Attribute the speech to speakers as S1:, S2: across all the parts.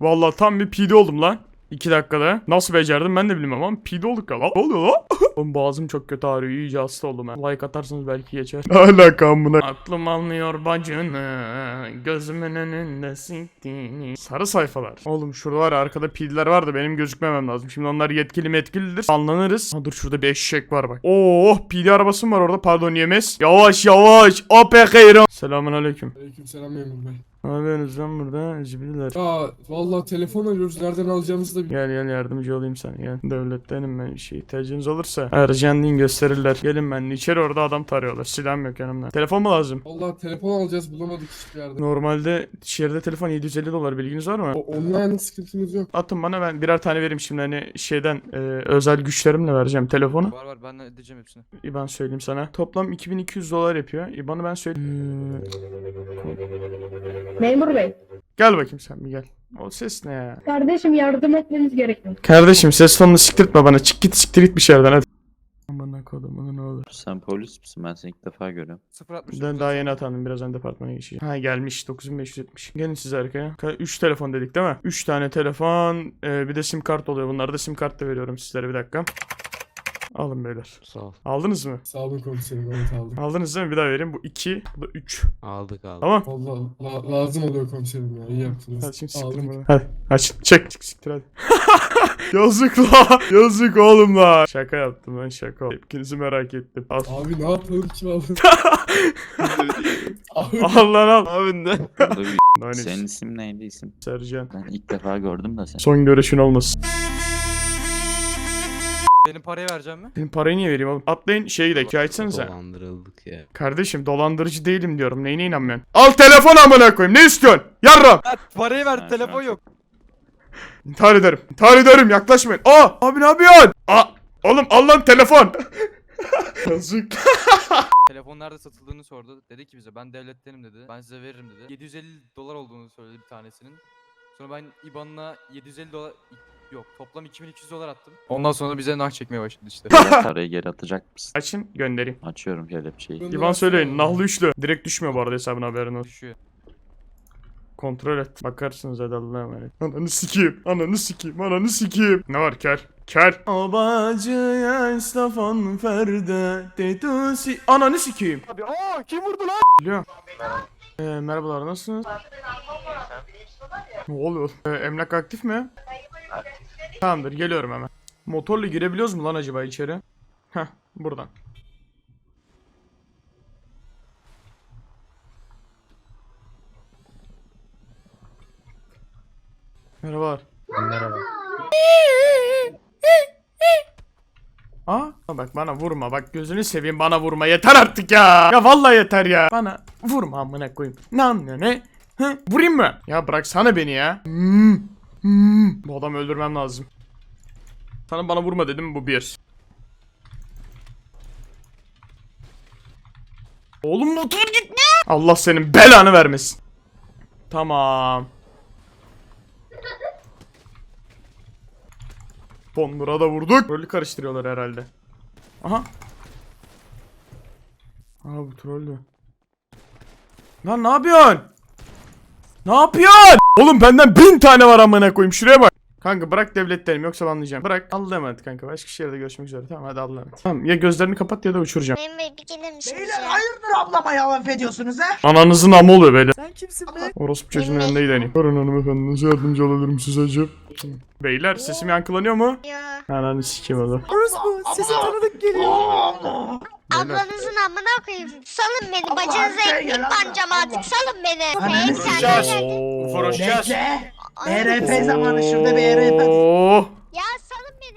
S1: Vallahi tam bir PD oldum lan. 2 dakikada. Nasıl becerdim ben de bilmem ama PD olduk ya lan. Ne oluyor lan? Oğlum boğazım çok kötü ağrıyor. İyice hasta oldum ben. Like atarsanız belki geçer. Alaka amına. Aklım almıyor bacını. Gözümün önünde siktiğini. Sarı sayfalar. Oğlum şurada var ya, arkada PD'ler var da benim gözükmemem lazım. Şimdi onlar yetkili metkilidir. Anlanırız. Ha dur şurada bir eşek var bak. Oo PD arabası mı var orada? Pardon yemez. Yavaş yavaş. Ape hayran. Selamun aleyküm.
S2: Aleykümselam memur bey.
S1: Yapıyorsunuz lan burada? Zibililer.
S2: Ya vallahi telefon arıyoruz. Nereden alacağımızı da bilmiyorum.
S1: Gel gel yardımcı olayım sana gel. Devlettenim ben şey ihtiyacınız olursa. Ercan deyin gösterirler. Gelin ben içeri orada adam tarıyorlar. Silahım yok yanımda. Telefon mu lazım?
S2: Vallahi telefon alacağız bulamadık hiçbir yerde.
S1: Normalde şehirde telefon 750 dolar bilginiz var mı?
S2: O, online sıkıntımız yok.
S1: Atın bana ben birer tane vereyim şimdi hani şeyden e, özel güçlerimle vereceğim telefonu.
S3: Var var ben edeceğim hepsini.
S1: İban söyleyeyim sana. Toplam 2200 dolar yapıyor. İban'ı ben söyleyeyim.
S4: Memur bey,
S1: Gel bakayım sen bir gel. O ses ne ya?
S4: kardeşim yardım etmeniz gerekiyor.
S1: Kardeşim ses tonunu siktirtme bana. Çık git siktir git bir şeylerden hadi. Amına kodumun ne olur.
S5: Sen polis misin? Ben seni ilk defa görüyorum.
S3: 060.
S1: Ben daha yeni atandım. Birazdan departmana geçeceğim. Ha gelmiş 9570. Gelin siz arkaya. 3 telefon dedik değil mi? 3 tane telefon. e, bir de sim kart oluyor. Bunları da sim kart da veriyorum sizlere bir dakika. Alın beyler.
S6: Sağ ol.
S1: Aldınız mı?
S2: Sağ olun komiserim evet aldık.
S1: Aldınız değil mi? Bir daha vereyim. Bu 2, bu da 3.
S6: Aldık aldık.
S1: Tamam.
S2: Vallahi la- lazım oluyor komiserim ya iyi yaptınız.
S1: Hadi şimdi siktirin
S2: Aldık.
S1: bunu. Hadi aç. Çek. Çık siktir hadi. Yazık la. Yazık oğlum la. Şaka yaptım ben şaka. Tepkinizi merak ettim. Al.
S2: Abi ne yapalım kim aldı? Abi
S1: al lan al.
S6: Abi ne?
S5: Senin isim neydi isim?
S1: Sercan.
S5: Ben ilk defa gördüm de seni.
S1: Son görüşün olmasın.
S3: Benim parayı vereceğim mi?
S1: Benim parayı niye vereyim oğlum? Atlayın şeyi de hikaye etsenize.
S6: Dolandırıldık ya.
S1: Kardeşim dolandırıcı değilim diyorum. Neyine inanmıyorsun? Al telefon amına koyayım. Ne istiyorsun? Yarram.
S3: Ha, parayı ver
S5: Ha,
S3: telefon yok.
S1: İntihar ederim. İntihar ederim. Yaklaşmayın. Aa abi ne yapıyorsun? Aa oğlum al lan telefon. Yazık.
S3: Telefon nerede satıldığını sordu. Dedi ki bize ben devlettenim dedi. Ben size veririm dedi. 750 dolar olduğunu söyledi bir tanesinin. Sonra ben IBAN'ına 750 dolar yok toplam 2200 dolar attım. Ondan sonra bize nah çekmeye başladı işte.
S5: Parayı geri atacak mısın?
S1: Açın göndereyim.
S5: Açıyorum kelepçeyi.
S1: İvan söyleyin. Nahlı üçlü. Direkt düşmüyor bu arada hesabına haberin olsun.
S3: Düşüyor.
S1: Kontrol et. Bakarsınız hadi Allah'a emanet. Ananı sikeyim. Ananı sikeyim. Ananı sikeyim. Ne var ker? Ker. Abacıya istafan ferde. Dedusi. Ananı sikeyim.
S3: Abi aa kim vurdu lan?
S1: Biliyorum. Ee, merhabalar nasılsınız? Ne oluyor? Ee, emlak aktif mi? Tamamdır geliyorum hemen. Motorla girebiliyoruz mu lan acaba içeri? Heh buradan. Merhabalar.
S6: Merhaba.
S1: Aa bak bana vurma bak gözünü seveyim bana vurma yeter artık ya. Ya vallahi yeter ya. Bana vurma amına koyayım. Ne anlıyor ne? Hı? Vurayım mı? Ya bıraksana beni ya. Hmm. Bu adamı öldürmem lazım. Sana bana vurma dedim bu bir. Oğlum motor gitme. Allah senin belanı vermesin. Tamam. Bondura da vurduk. Rolü karıştırıyorlar herhalde. Aha. Aa bu trollü. Lan ne yapıyorsun? Ne yapıyorsun? Oğlum benden bin tane var amına koyayım şuraya bak. Kanka bırak devletlerim yoksa anlayacağım. Bırak Allah'a emanet kanka. Başka şehirde görüşmek üzere. Tamam hadi Allah'a emanet. Tamam ya gözlerini kapat ya da uçuracağım.
S7: Memur Bey bir gelir misiniz
S8: Beyler
S7: ya?
S8: hayırdır ablama laf ediyorsunuz ha?
S1: Ananızın amı oluyor böyle.
S8: Sen kimsin be?
S1: Orospu çocuğun önünde gidelim. Buyurun hanımefendi nasıl yardımcı olabilirim size acaba? Beyler sesim yankılanıyor mu?
S7: Ya.
S1: Ananı sikeyim oğlum.
S8: Orospu sesi tanıdık geliyor.
S7: Ablanızın amına koyayım. Salın beni.
S8: Allah gel
S7: bancam
S8: Allah.
S7: artık. Salın beni.
S8: Ananı
S7: Hey sen.
S8: Bekle.
S7: Ay,
S8: ERP zamanı şurada bir ERP.
S1: Oo.
S7: Ya salın beni.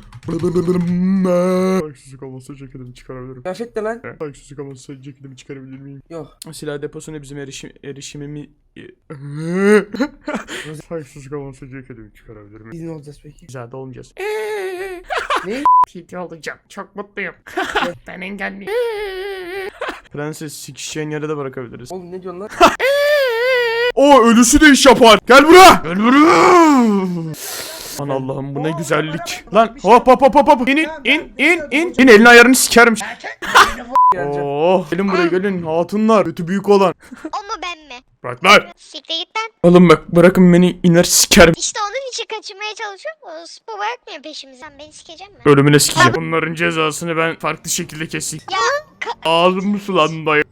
S1: Haksızlık olmasa ceketimi çıkarabilirim.
S2: Gerçekten lan.
S1: Haksızlık olmasa ceketimi çıkarabilir miyim?
S2: Yok.
S1: Silah deposuna bizim erişim, erişimimi... Haksızlık olmasa ceketimi çıkarabilir miyim?
S2: Biz ne olacağız peki?
S1: Güzel olmayacağız.
S2: Ne?
S1: PT olacağım. Çok mutluyum. ben engelliyim. Prenses sikişeceğin yere de bırakabiliriz.
S2: Oğlum ne diyorsun lan?
S1: O ölüsü de iş yapar. Gel buraya. Gel buraya. Aman Allah'ım bu ne güzellik. Lan hop hop hop hop hop. İn in in in in. İn elini ayarını sikerim. Oh gelin buraya gelin hatunlar. Kötü büyük olan.
S7: O mu ben mi?
S1: Bırak lan.
S7: Siktir git lan.
S1: Oğlum bak bırakın beni iner sikerim.
S7: İşte onun için kaçırmaya çalışıyoruz. Bu bırakmıyor peşimizden. Beni sikecek mi?
S1: Ölümüne sikeceğim. Bunların cezasını ben farklı şekilde keseyim.
S7: Ya
S1: Ağzım sulandı.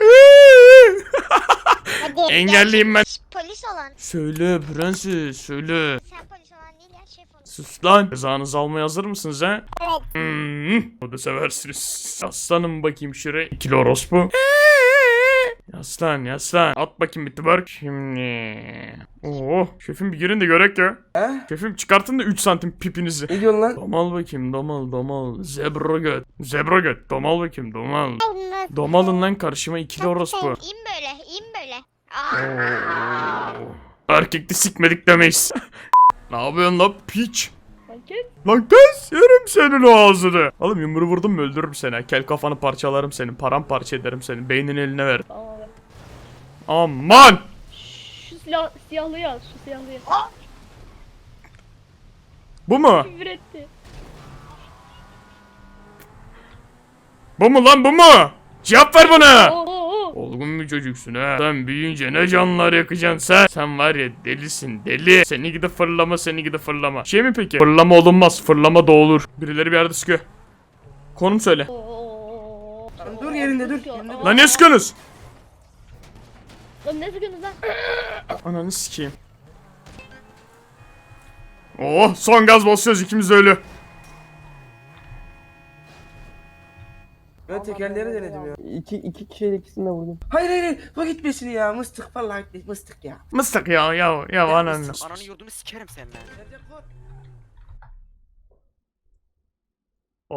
S1: Engelliyim ben.
S7: Polis olan.
S1: Söyle prenses söyle.
S7: Sen polis olan değil ya şef olan.
S1: Sus lan. Cezanızı almaya hazır mısınız ha?
S7: Evet.
S1: Hmm, o da seversiniz. Yaslanın bakayım şuraya. İkili orospu. Yaslan yaslan. At bakayım bir. Şimdi. Oo, şefim bir girin de görek ya.
S2: He?
S1: Şefim çıkartın da 3 santim pipinizi.
S2: Ne diyorsun lan?
S1: Domal bakayım domal domal. Zebra göt. Zebra göt. Domal bakayım domal. Domalın lan karşıma ikili orospu.
S7: İn böyle, in böyle. Aa.
S1: Erkekte sikmedik demeyiz. ne yapıyorsun lan piç? Lan kes yerim senin o ağzını. Oğlum yumruğu vurdum mu öldürürüm seni. Kel kafanı parçalarım senin. Paramparça ederim senin. Beynini eline ver. Aman.
S4: Şu silah, siyahlıyı al, şu siyahlıyı.
S1: Bu mu?
S4: Küfür etti.
S1: Bu mu lan bu mu? Cevap ver bana.
S4: Oo.
S1: Olgun bir çocuksun ha. Sen büyüyünce ne canlar yakacaksın sen. Sen var ya delisin deli. Seni gidi fırlama seni gidi fırlama. Şey mi peki? Fırlama olunmaz fırlama da olur. Birileri bir yerde sıkıyor. Konum söyle.
S2: Dur yerinde, dur.
S1: Lan ne sıkıyorsunuz?
S4: Lan ne sıkıyorsunuz lan?
S1: Ananı sikeyim. Oh son gaz basıyoruz ikimiz de ölü.
S2: Ben tekerleri denedim ya. İki, iki kişiyle ikisini de vurdum. Hayır hayır hayır. O gitmesin ya. Mıstık falan gitmesin. Mıstık ya.
S1: Mıstık ya ya ya ananı.
S9: Ananı yurdunu sikerim seninle.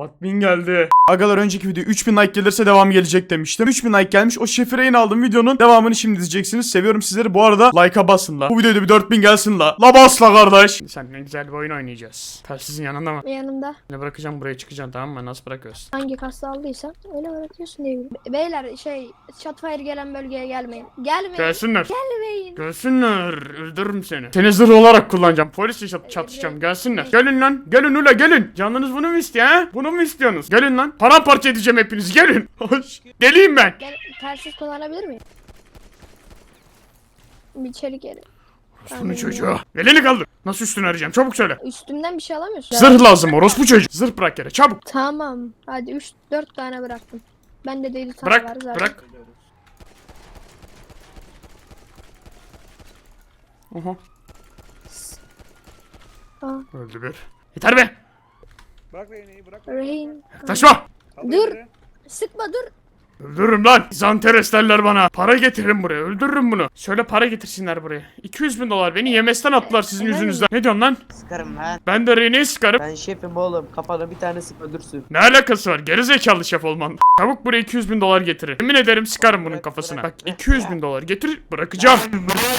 S1: Admin geldi. Agalar önceki video 3000 like gelirse devam gelecek demiştim. 3000 like gelmiş. O şifreyi aldım videonun devamını şimdi izleyeceksiniz. Seviyorum sizleri. Bu arada like'a basın la. Bu videoda bir 4000 gelsin la. La bas la kardeş. Sen ne güzel bir oyun oynayacağız. Telsizin yanında mı?
S10: Yanımda
S1: Ne bırakacağım buraya çıkacaksın tamam mı? Nasıl bırakıyorsun?
S10: hangi kasta aldıysan öyle öğretiyorsun diye. Be- Beyler şey Shotfire gelen bölgeye gelmeyin. Gelmeyin.
S1: Gelsinler.
S10: Gelmeyin.
S1: Gelsinler. Öldürürüm seni. Seni zırh olarak kullanacağım. Polisle çat- çatışacağım. Gelsinler. Gelin lan. Gelin ula gelin. Canınız bunu mu istiyor ha? Bunu mu istiyorsunuz? Gelin lan. Paramparça edeceğim hepinizi. Gelin. Hoş. Geleyim ben.
S10: Gel telsiz kullanabilir miyim? Bir içeri gelin.
S1: Bunu çocuğa. Elini kaldır. Nasıl üstünü arayacağım? Çabuk söyle.
S10: Üstümden bir şey alamıyorsun.
S1: Zırh lazım orospu çocuk. Zırh bırak yere çabuk.
S10: Tamam. Hadi 3 4 tane bıraktım. Bende de 7 tane var
S1: Bırak
S10: zaten.
S1: bırak. Oha.
S10: Aa.
S1: Öldü bir. Yeter be.
S10: Rehin.
S1: Taşma.
S10: Dur. Sıkma dur.
S1: Öldürürüm lan. Zanteres derler bana. Para getirin buraya. Öldürürüm bunu. Söyle para getirsinler buraya. 200 bin dolar. Beni yemezden attılar sizin yüzünüzden. Ne diyorsun lan?
S9: Sıkarım lan.
S1: Ben de Rene'yi sıkarım.
S9: Ben şefim oğlum. Kafana bir tane sık öldürsün.
S1: Ne alakası var? Gerizekalı şef olman. Çabuk buraya 200 bin dolar getirin. Yemin ederim sıkarım bunun
S9: Bırak,
S1: kafasına.
S9: bırak,
S1: Bak
S9: bırak
S1: 200
S9: ya.
S1: bin dolar getir bırakacağım.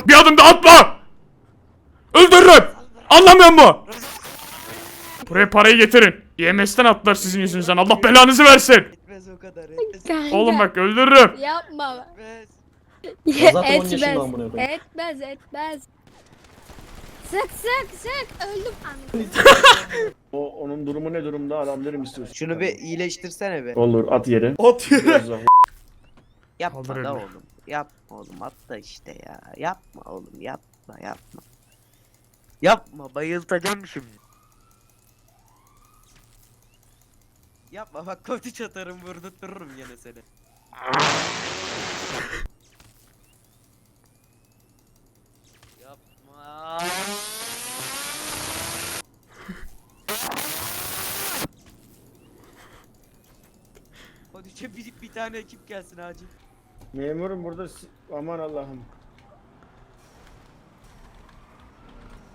S1: Bir adım da atma. Öldürürüm. Anlamıyor mu? Buraya parayı getirin. YMS'ten attılar sizin yüzünüzden. Allah belanızı versin.
S9: Etmez o kadar. Etmez.
S10: Kanka.
S1: Oğlum bak öldürürüm.
S10: Yapma.
S9: Etmez.
S10: etmez. Etmez etmez. Sık sık sık. Öldüm. Anladım.
S11: O onun durumu ne durumda alabilirim istiyorsun.
S9: Şunu bir iyileştirsene be.
S11: Olur at yere.
S1: At yere.
S9: Yapma
S1: Kaldır
S9: da
S1: elini.
S9: oğlum. Yapma oğlum atla işte ya. Yapma oğlum yapma yapma. Yapma bayıltacağım şimdi. Yapma bak kotiç atarım vurdurtururum yine seni. Yapma. Kotiçe bir, bir tane ekip gelsin acil.
S11: Memurum burada si- aman Allah'ım.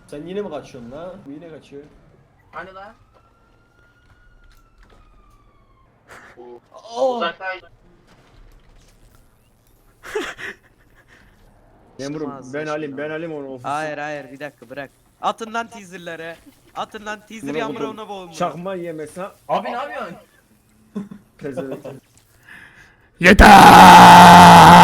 S11: Sen yine mi kaçıyorsun la? Yine kaçıyor.
S8: Hani lan?
S11: Memurum
S9: Çıkmaz
S11: ben alayım ben alayım onu ofise.
S9: Hayır hayır bir dakika bırak. Atın lan teaserları. Atın lan teaser
S11: Buna
S9: yağmuruna
S11: bakın.
S9: boğulmuş.
S11: Çakma yemesi ha.
S8: Abi ne yapıyorsun?
S11: Pezevenk.
S1: Yeter.